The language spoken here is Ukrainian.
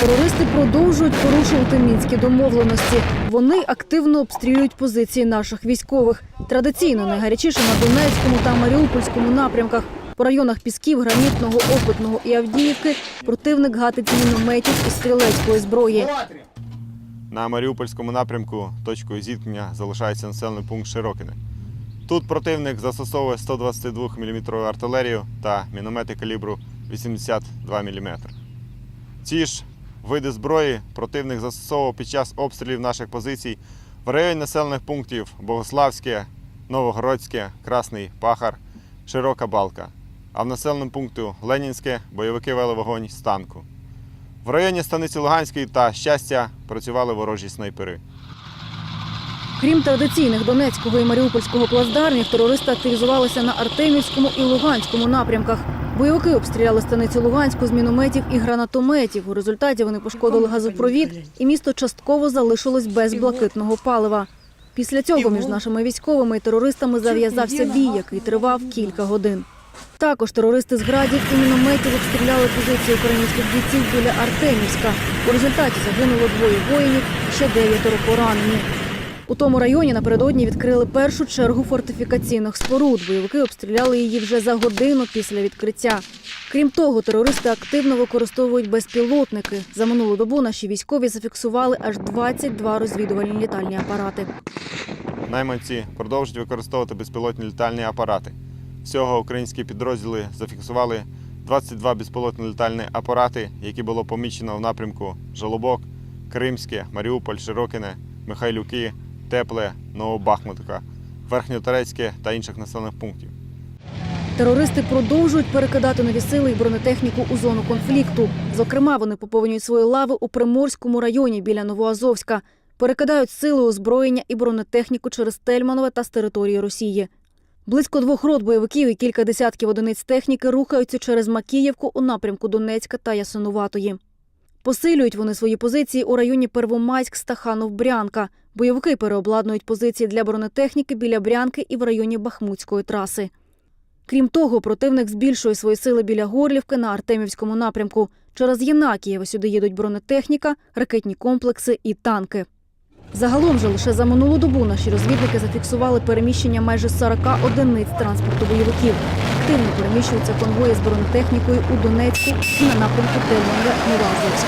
Терористи продовжують порушувати мінські домовленості. Вони активно обстрілюють позиції наших військових. Традиційно найгарячіше на Донецькому та Маріупольському напрямках. По районах Пісків, Гранітного, Опитного і Авдіївки противник гатить мінометів і стрілецької зброї. На Маріупольському напрямку точкою зіткнення залишається населений пункт Широкине. Тут противник застосовує 122 мм артилерію та міномети калібру 82 мм. Ці ж види зброї противник застосовував під час обстрілів наших позицій в районі населених пунктів Богославське, Новогородське, Красний Пахар, Широка Балка. А в населеному пункту Ленінське бойовики вели вогонь з танку. В районі станиці Луганської та Щастя працювали ворожі снайпери. Крім традиційних Донецького і Маріупольського плацдармів, терористи активізувалися на Артемівському і Луганському напрямках. Бойовики обстріляли станицю Луганську з мінометів і гранатометів. У результаті вони пошкодили газопровід, і місто частково залишилось без блакитного палива. Після цього між нашими військовими і терористами зав'язався бій, який тривав кілька годин. Також терористи з градів і мінометів обстріляли позиції українських бійців біля Артемівська. У результаті загинуло двоє воїнів, ще дев'ятеро поранені. У тому районі напередодні відкрили першу чергу фортифікаційних споруд. Бойовики обстріляли її вже за годину після відкриття. Крім того, терористи активно використовують безпілотники. За минулу добу наші військові зафіксували аж 22 розвідувальні літальні апарати. Найманці продовжують використовувати безпілотні літальні апарати. Всього українські підрозділи зафіксували 22 безпілотні літальні апарати, які було помічено в напрямку Жолобок, Кримське, Маріуполь, Широкине, Михайлюки, Тепле, Новобахмутка, Верхньоторецьке та інших населених пунктів. Терористи продовжують перекидати нові сили і бронетехніку у зону конфлікту. Зокрема, вони поповнюють свої лави у Приморському районі біля Новоазовська. Перекидають сили озброєння і бронетехніку через Тельманове та з території Росії. Близько двох рот бойовиків і кілька десятків одиниць техніки рухаються через Макіївку у напрямку Донецька та Ясинуватої. Посилюють вони свої позиції у районі Первомайськ, Стаханов, Брянка. Бойовики переобладнують позиції для бронетехніки біля Брянки і в районі Бахмутської траси. Крім того, противник збільшує свої сили біля Горлівки на Артемівському напрямку. Через Єнакієво сюди їдуть бронетехніка, ракетні комплекси і танки. Загалом же лише за минулу добу наші розвідники зафіксували переміщення майже 40 одиниць транспорту бойовиків. Активно переміщуються конвої з бронетехнікою у Донецьку і на напрямку Тельманове Новоазовськ.